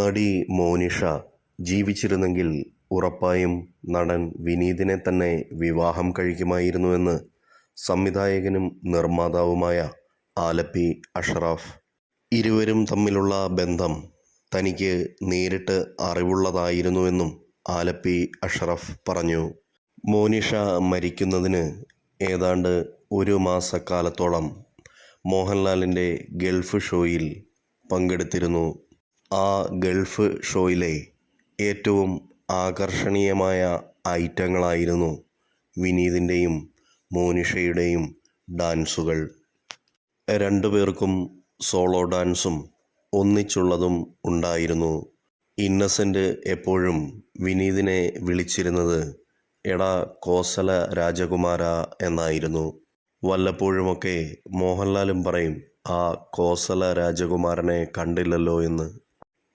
നടി മോനിഷ ജീവിച്ചിരുന്നെങ്കിൽ ഉറപ്പായും നടൻ വിനീതിനെ തന്നെ വിവാഹം കഴിക്കുമായിരുന്നുവെന്ന് സംവിധായകനും നിർമ്മാതാവുമായ ആലപ്പി അഷറാഫ്. ഇരുവരും തമ്മിലുള്ള ബന്ധം തനിക്ക് നേരിട്ട് അറിവുള്ളതായിരുന്നുവെന്നും ആലപ്പി അഷറഫ് പറഞ്ഞു. മോനിഷ മരിക്കുന്നതിന് ഏതാണ്ട് ഒരു മാസക്കാലത്തോളം മോഹൻലാലിന്റെ ഗൾഫ് ഷോയിൽ പങ്കെടുത്തിരുന്നു. ആ ഗൾഫ് ഷോയിലെ ഏറ്റവും ആകർഷണീയമായ ഐറ്റങ്ങളായിരുന്നു വിനീതിന്റെയും മോനിഷയുടെയും ഡാൻസുകൾ. രണ്ടുപേർക്കും സോളോ ഡാൻസും ഒന്നിച്ചുള്ളതും ഉണ്ടായിരുന്നു. ഇന്നസെന്റ് എപ്പോഴും വിനീതിനെ വിളിച്ചിരുന്നത് എടാ കോസല രാജകുമാര എന്നായിരുന്നു. വല്ലപ്പോഴുമൊക്കെ മോഹൻലാലും പറയും ആ കോസല രാജകുമാരനെ കണ്ടില്ലല്ലോ എന്ന്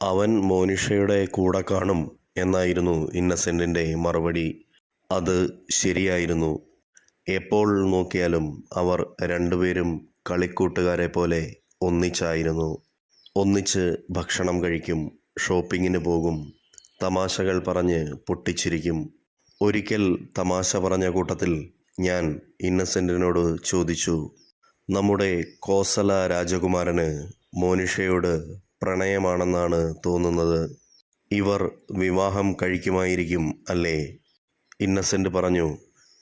അവൻ മോനിഷയുടെ കൂടെ കാണും എന്നായിരുന്നു ഇന്നസെന്റിന്റെ മറുപടി. അത് ശരിയായിരുന്നു. എപ്പോൾ നോക്കിയാലും അവർ രണ്ടുപേരും കളിക്കൂട്ടുകാരെ പോലെ ഒന്നിച്ചായിരുന്നു. ഒന്നിച്ച് ഭക്ഷണം കഴിക്കും ഷോപ്പിങ്ങിന് പോകും തമാശകൾ പറഞ്ഞ് പൊട്ടിച്ചിരിക്കും. ഒരിക്കൽ തമാശ പറഞ്ഞ കൂട്ടത്തിൽ ഞാൻ ഇന്നസെന്റിനോട് ചോദിച്ചു നമ്മുടെ കോസല രാജകുമാരന് മോനിഷയോട് പ്രണയമാണെന്നാണ് തോന്നുന്നത്. ഇവർ വിവാഹം കഴിക്കുമായിരിക്കും അല്ലേ? ഇന്നസെന്റ് പറഞ്ഞു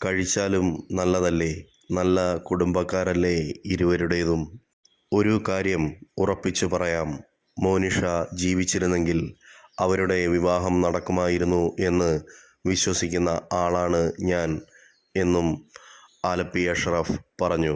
കഴിച്ചാലും നല്ലതല്ലേ? നല്ല കുടുംബക്കാരല്ലേ ഇരുവരുടേതും? ഒരു കാര്യം ഉറപ്പിച്ചു പറയാം. മോനിഷ ജീവിച്ചിരുന്നെങ്കിൽ അവരുടെ വിവാഹം നടക്കുമായിരുന്നു എന്ന് വിശ്വസിക്കുന്ന ആളാണ് ഞാൻ എന്നും ആലപ്പി അഷ്റഫ് പറഞ്ഞു.